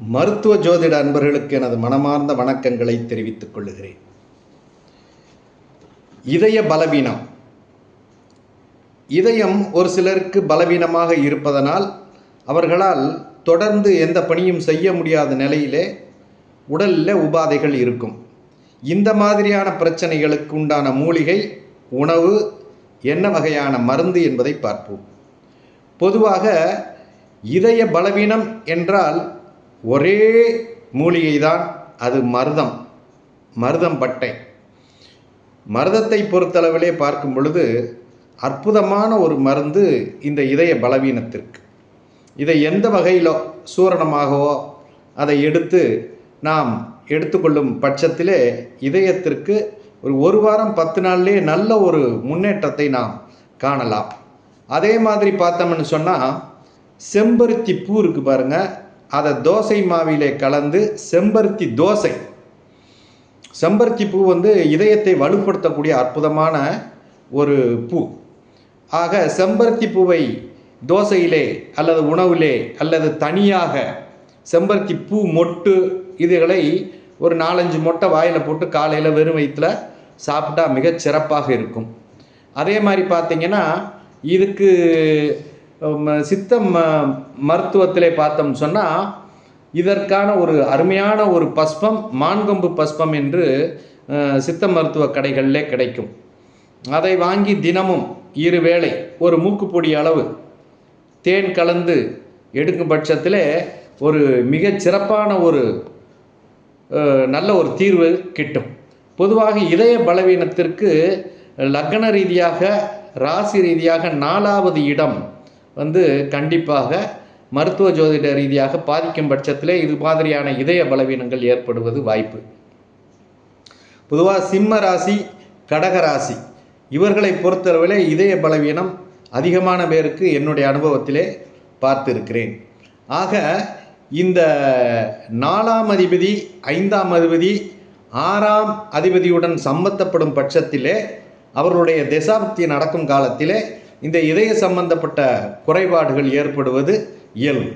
மருத்துவ ஜோதிட அன்பர்களுக்கு எனது மனமார்ந்த வணக்கங்களை தெரிவித்துக் கொள்ளுகிறேன். இதய பலவீனம். இதயம் ஒரு சிலருக்கு பலவீனமாக இருப்பதனால் அவர்களால் தொடர்ந்து எந்த பணியும் செய்ய முடியாத நிலையிலே உடலில் உபாதைகள் இருக்கும். இந்த மாதிரியான பிரச்சனைகளுக்கு உண்டான மூலிகை உணவு என்ன வகையான மருந்து என்பதை பார்ப்போம். பொதுவாக இதய பலவீனம் என்றால் ஒரே மூலிகை தான் அது மருதம் மருதம் பட்டை. மருதத்தை பொறுத்தளவிலே பார்க்கும் பொழுது அற்புதமான ஒரு மருந்து இந்த இதய பலவீனத்திற்கு. இதை எந்த வகையிலோ சூரணமாகவோ அதை எடுத்து நாம் எடுத்துக்கொள்ளும் பட்சத்திலே இதயத்திற்கு ஒரு ஒரு வாரம் பத்து நாள்லேயே நல்ல ஒரு முன்னேற்றத்தை நாம் காணலாம். அதே மாதிரி பார்த்தோம்னு சொன்னால் செம்பருத்தி பூ இருக்குது பாருங்கள் அதை தோசை மாவிலே கலந்து செம்பருத்தி தோசை. செம்பருத்தி பூ வந்து இதயத்தை வலுப்படுத்தக்கூடிய அற்புதமான ஒரு பூ. ஆக செம்பருத்தி பூவை தோசையிலே அல்லது உணவிலே அல்லது தனியாக செம்பருத்தி பூ மொட்டு இதுகளை ஒரு நாலஞ்சு மொட்டை வாயில் போட்டு காலையில் வெறும் வயிற்றில் சாப்பிட்டா மிகச் சிறப்பாக இருக்கும். அதே மாதிரி பார்த்தீங்கன்னா இதுக்கு சித்த ம மருத்துவத்திலே பார்த்தோம் சொன்னால் இதற்கான ஒரு அருமையான ஒரு பஸ்பம் மான்கொம்பு பஸ்பம் என்று சித்த மருத்துவ கடைகளிலே கிடைக்கும். அதை வாங்கி தினமும் இரு வேளை ஒரு மூக்குப்பொடி அளவு தேன் கலந்து எடுக்கும் பட்சத்தில் ஒரு மிகச் சிறப்பான ஒரு நல்ல ஒரு தீர்வு கிட்டும். பொதுவாக இதய பலவீனத்திற்கு லக்ன ரீதியாக ராசி ரீதியாக நாலாவது இடம் வந்து கண்டிப்பாக மருத்துவ ஜோதிட ரீதியாக பாதிக்கும் பட்சத்திலே இது மாதிரியான இதய பலவீனங்கள் ஏற்படுவது வாய்ப்பு. பொதுவாக சிம்ம ராசி கடக ராசி. இவர்களை பொறுத்தளவிலே இதய பலவீனம் அதிகமான பேருக்கு என்னுடைய அனுபவத்திலே பார்த்திருக்கிறேன். ஆக இந்த நாலாம் அதிபதி ஐந்தாம் அதிபதி ஆறாம் அதிபதியுடன் சம்பந்தப்படும் பட்சத்திலே அவர்களுடைய திசாப்தி நடக்கும் காலத்திலே இந்த இதய சம்பந்தப்பட்ட குறைபாடுகள் ஏற்படுவது இயல்பு.